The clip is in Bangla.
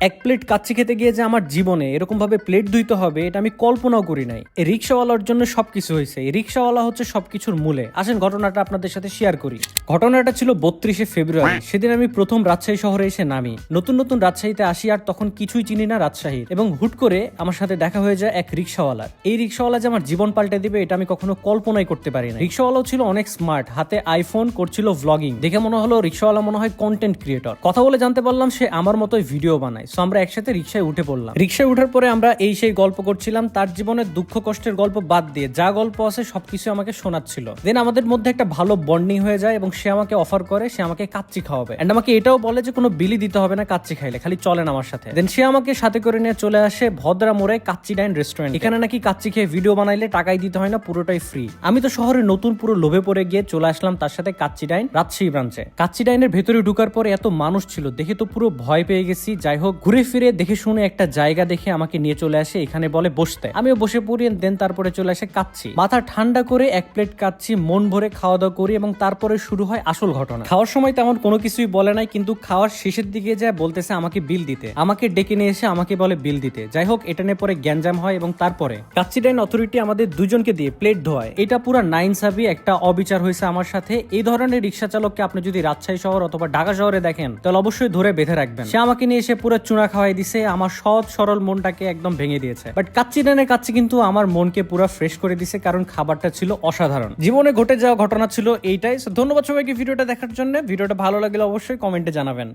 এক প্লেট কাচ্চি খেতে গিয়ে যে আমার জীবনে এরকম ভাবে প্লেট ধুইতে হবে এটা আমি কল্পনাও করি নাই। এই রিক্সাওয়ালার জন্য সবকিছু হয়েছে। এই রিক্সাওয়ালা হচ্ছে সবকিছুর মূলে। আসেন ঘটনাটা আপনাদের সাথে শেয়ার করি। ঘটনাটা ছিল বত্রিশে ফেব্রুয়ারি। সেদিন আমি প্রথম রাজশাহী শহরে এসে নামি। নতুন নতুন রাজশাহীতে আসি আর তখন কিছুই চিনি না রাজশাহীর। এবং হুট করে আমার সাথে দেখা হয়ে যায় এক রিক্সাওয়ালার। এই রিক্সাওয়ালা যে আমার জীবন পাল্টে দিবে এটা আমি কখনো কল্পনাই করতে পারি না রিক্সাওয়ালাও ছিল অনেক স্মার্ট হাতে আইফোন করছিল ভ্লগিং দেখে মনে হলো রিক্সাওয়ালা মনে হয় কন্টেন্ট ক্রিয়েটর কথা বলে জানতে পারলাম সে আমার মতোই ভিডিও বানায়। সো আমরা একসাথে রিক্সায় উঠে পড়লাম। রিক্সায় উঠার পরে আমরা এই সেই গল্প করছিলাম, তার জীবনের দুঃখ কষ্টের গল্প বাদ দিয়ে যা গল্প আছে সবকিছু আমাকে শোনাচ্ছিল। দেন আমাদের মধ্যে একটা ভালো বন্ডিং হয়ে যায় এবং সে আমাকে অফার করে, সে আমাকে কাচ্চি খাওয়াবে। অ্যান্ড আমাকে এটাও বলে যে কোনো বিলি দিতে হবে না কাচ্চি খাইলে, খালি চলেন আমার সাথে। দেন সে আমাকে সাথে করে নিয়ে চলে আসে ভদ্রা মোড়ে কাচ্চি ডাইন রেস্টুরেন্ট এখানে নাকি কাচ্চি খেয়ে ভিডিও বানাইলে টাকাই দিতে হয় না, পুরোটাই ফ্রি আমি তো শহরে নতুন পুরো লোভে পড়ে গিয়ে চলে আসলাম তার সাথে কাচ্চি ডাইন রাজশাহী ব্রাঞ্চে কাচ্চি ডাইনের ভেতরে ঢুকার পরে এত মানুষ ছিল, দেখে তো পুরো ভয় পেয়ে গেছি। যাই হোক ঘুরে ফিরে দেখে শুনে একটা জায়গা দেখে আমাকে নিয়ে চলে আসে, এখানে বলে বসতে। আমিও বসে পড়ি দেন তারপরে চলে আসে কাচ্ছি মাথা ঠান্ডা করে এক প্লেট কাচ্ছি মন ভরে খাওয়া দাওয়া করি এবং তারপরে শুরু হয় আসল ঘটনা। খাওয়ার সময় তেমন কোনো কিছুই বলে নাই, কিন্তু খাওয়ার শেষের দিকে যায় বলতেছে আমাকে বিল দিতে। আমাকে ডেকে নিয়ে এসে আমাকে বলে বিল দিতে। যাই হোক, এটা নিয়ে পরে গ্যাঞ্জাম হয় এবং তারপরে কাচ্চি ডাইন অথরিটি আমাদের দুজনকে দিয়ে প্লেট ধোয়ায়। এটা পুরো নাইন সাবি একটা অবিচার হয়েছে আমার সাথে। এই ধরনের রিক্সা চালককে আপনি যদি রাজশাহী শহর অথবা ঢাকা শহরে দেখেন, তাহলে অবশ্যই ধরে বেঁধে রাখবেন। সে আমাকে নিয়ে এসে পুরো চুনা খাওয়াই দিছে, আমার সহজ সরল মনটাকে একদম ভেঙে দিয়েছে। বাট কাচ্চি ডানে কাচ্চি কিন্তু আমার মনকে পুরো ফ্রেশ করে দিছে, কারণ খাবারটা ছিল অসাধারণ। জীবনে ঘটে যাওয়া ঘটনা ছিল এইটাই। ধন্যবাদ সবাইকে ভিডিওটা দেখার জন্য। ভিডিওটা ভালো লাগলে অবশ্যই কমেন্টে জানাবেন।